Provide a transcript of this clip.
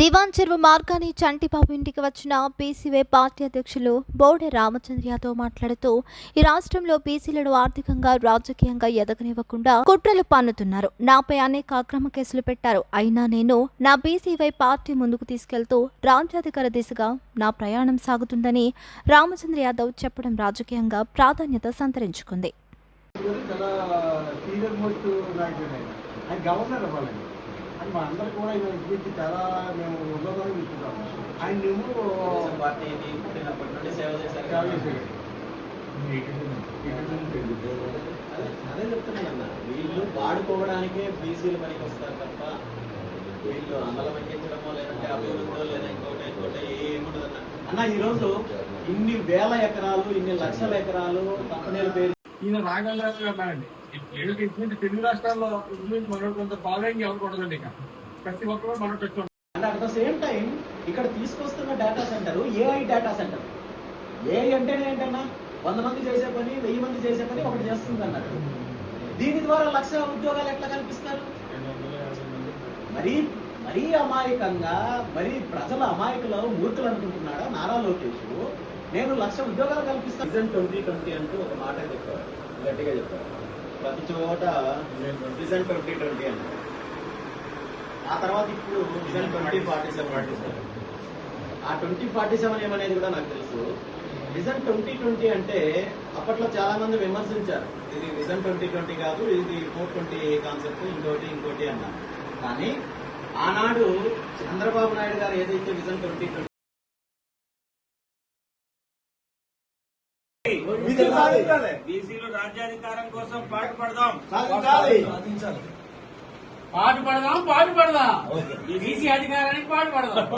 దివాన్ చెరువు మార్గాన్ని చంటిబాబు ఇంటికి వచ్చిన పీసీవై పార్టీ అధ్యక్షులు బోడే రామచంద్రయ్యతో మాట్లాడుతూ ఈ రాష్ట్రంలో బీసీలను ఆర్థికంగా రాజకీయంగా ఎదగనివ్వకుండా కుట్రలు పన్నుతున్నారు. నాపై అనేక అక్రమ కేసులు పెట్టారు. అయినా నేను నా బీసీవై పార్టీ ముందుకు తీసుకెళ్తూ రాజ్యాధికార దిశగా నా ప్రయాణం సాగుతుందని రామచంద్ర యాదవ్ చెప్పడం రాజకీయంగా ప్రాధాన్యత సంతరించుకుంది. గవర్నర్ అని మా అందరికి కూడా ఆయన గురించి చాలా మేము ఉద్యోగాలు తీసుకుంటాం. ఆయన పుట్టినప్పటి నుండి సేవ చేశారు. సేవ చేశాడు. అదే అదే చెప్తున్నానన్న. వీళ్ళు వాడుకోవడానికే బీసీలు పనికి వస్తారు తప్ప వీళ్ళు అమలు పట్టించడమో లేదంటే అభివృద్ధి లేదా ఇంకోటి ఇంకోటి ఏముండదన్న అన్న ఈ రోజు ఇన్ని వేల ఎకరాలు ఇన్ని లక్షల ఎకరాలు కంపెనీల పేరు ఈయన రాగలరాజు అన్నారండి. వీళ్ళకి ఇటువంటి తెలుగు రాష్ట్రాల్లో మనోడు కొంత ఫాలోయింగ్ ఎవరికి ఉండదండి ఇక? ప్రతి ఒక్కరు వచ్చి and at the same time ఇక్కడ తీసుకొస్తున్న data centre AI data centre AI అంటేనే ఏంటన్నా? వంద మంది చేసే పని వెయ్యి మంది చేసే పని ఒకటి చేస్తుంది అన్నట్టు దీని ద్వారా లక్ష ఉద్యోగాలు ఎట్లా కల్పిస్తారు? మరీ మరీ అమాయకంగా మరీ ప్రజల అమాయకులు మూర్ఖులు అనుకుంటున్నాడా నారా లోకేష్? నేను లక్ష ఉద్యోగాలు కల్పిస్తాను ట్వంటీ ట్వంటీ అంటూ ఒక మాట చెప్పారు. గట్టిగా చెప్పారు. ప్రతి చోట విజన్ ట్వంటీ ట్వంటీ అంటారు ఆ తర్వాత ఇప్పుడు vision twenty forty seven. Forty seven ఆ ట్వంటీ ఫార్టీ సెవెన్ ఏమనేది కూడా నాకు తెలుసు. విజన్ ట్వంటీ ట్వంటీ అంటే అప్పట్లో చాలా మంది విమర్శించారు. ఇది విజన్ ట్వంటీ ట్వంటీ కాదు ఇది ఫోర్ ట్వంటీ కాన్సెప్ట్ ఇంకోటి ఇంకోటి అన్నారు. కానీ ఆనాడు చంద్రబాబు నాయుడు గారు ఏదైతే విజన్ ట్వంటీ బీసీలు రాజ్యాధికారం కోసం పాటుపడదాం సాధించాలి. పాటు పడదాం పాటు పడదాం. బీసీ అధికారానికి పాటు పడదాం.